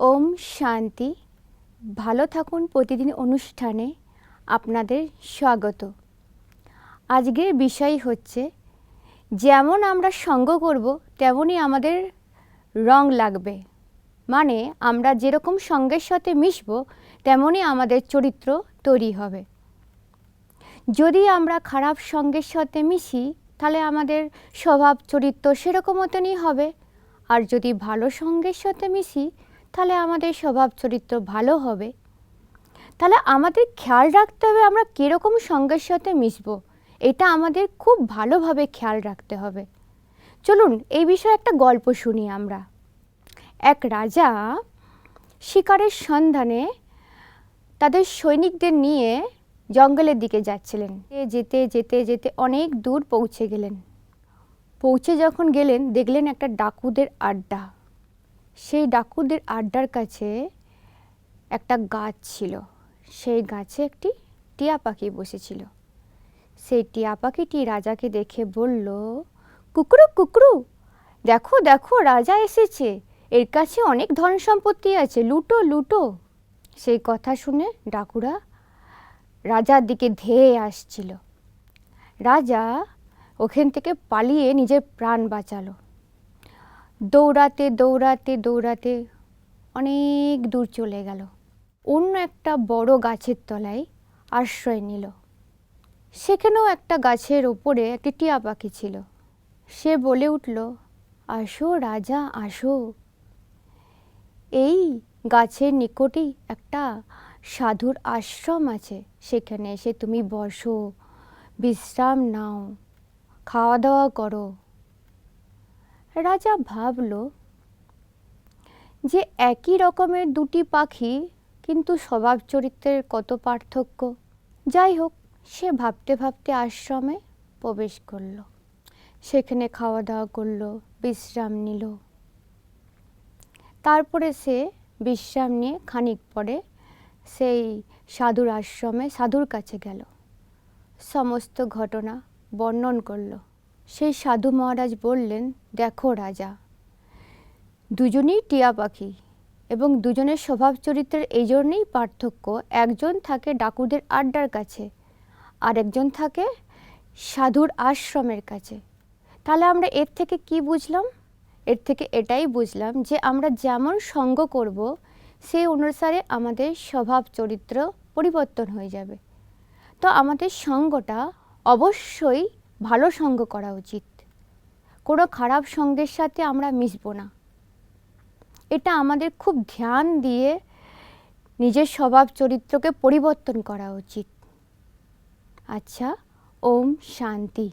ওম শান্তি। ভালো থাকুন প্রতিদিন অনুষ্ঠানে। আপনাদের স্বাগত। আজকের বিষয় হচ্ছে, যেমন আমরা সঙ্গ করব তেমনই আমাদের রং লাগবে। মানে আমরা যেরকম সঙ্গের সাথে মিশব তেমনই আমাদের চরিত্র তৈরি হবে। যদি আমরা খারাপ সঙ্গের সাথে মিশি, তাহলে আমাদের স্বভাব চরিত্র সেরকম মতনই হবে। আর যদি ভালো সঙ্গের সাথে মিশি তাহলে আমাদের স্বভাব চরিত্র ভালো হবে। তাহলে আমাদের খেয়াল রাখতে হবে আমরা কীরকম সঙ্গের সাথে মিশবো। এটা আমাদের খুব ভালোভাবে খেয়াল রাখতে হবে। চলুন এই বিষয়ে একটা গল্প শুনি আমরা। এক রাজা শিকারের সন্ধানে তাদের সৈনিকদের নিয়ে জঙ্গলের দিকে যাচ্ছিলেন। যেতে যেতে যেতে অনেক দূর পৌঁছে গেলেন। পৌঁছে যখন গেলেন, দেখলেন একটা ডাকুদের আড্ডা। সেই ডাকুদের আড্ডার কাছে একটা গাছ ছিল। সেই গাছে একটি টিয়া পাখি বসেছিল। সেই টিয়া পাখিটি রাজাকে দেখে বলল, কুকরু কুকরু, দেখো দেখো, রাজা এসেছে। এর কাছে অনেক ধন সম্পত্তি আছে। লুটো লুটো। সেই কথা শুনে ডাকুরা রাজার দিকে ধেয়ে আসছিল। রাজা ওখান থেকে পালিয়ে নিজের প্রাণ বাঁচালো। দৌড়াতে দৌড়াতে দৌড়াতে অনেক দূর চলে গেল। অন্য একটা বড় গাছের তলায় আশ্রয় নিল। সেখানেও একটা গাছের ওপরে একটি টিয়া পাখি ছিল। সে বলে উঠল, আসো রাজা, আসো। এই গাছের নিকটেই একটা সাধুর আশ্রম আছে। সেখানে এসে তুমি বসো, বিশ্রাম নাও খাওয়া দাওয়া করো। রাজা ভাবল যে একই রকমের দুটি পাখি কিন্তু স্বভাব চরিত্রের কত পার্থক্য। যাই হোক, সে ভাবতে ভাবতে আশ্রমে প্রবেশ করল। সেখানে খাওয়া দাওয়া করল, বিশ্রাম নিল। তারপরে সে বিশ্রাম নিয়ে খানিক পরে সেই সাধুর আশ্রমে সাধুর কাছে গেল। সমস্ত ঘটনা বর্ণন করল। সেই সাধু মহারাজ বললেন, দেখো রাজা, দুজনেই টিয়া পাখি এবং দুজনের স্বভাব চরিত্রের এই জন্যেই পার্থক্য, একজন থাকে ডাকুদের আড্ডার কাছে আর একজন থাকে সাধুর আশ্রমের কাছে। তাহলে আমরা এর থেকে কি বুঝলাম? এর থেকে এটাই বুঝলাম যে আমরা যেমন সঙ্গ করব, সেই অনুসারে আমাদের স্বভাব চরিত্র পরিবর্তন হয়ে যাবে। তো আমাদের সঙ্গটা অবশ্যই ভালো সঙ্গ করা উচিত। কোনো খারাপ সঙ্গের সাথে আমরা মিশব না। এটা আমাদের খুব ধ্যান দিয়ে নিজের স্বভাব চরিত্রকে পরিবর্তন করা উচিত। আচ্ছা ওম শান্তি।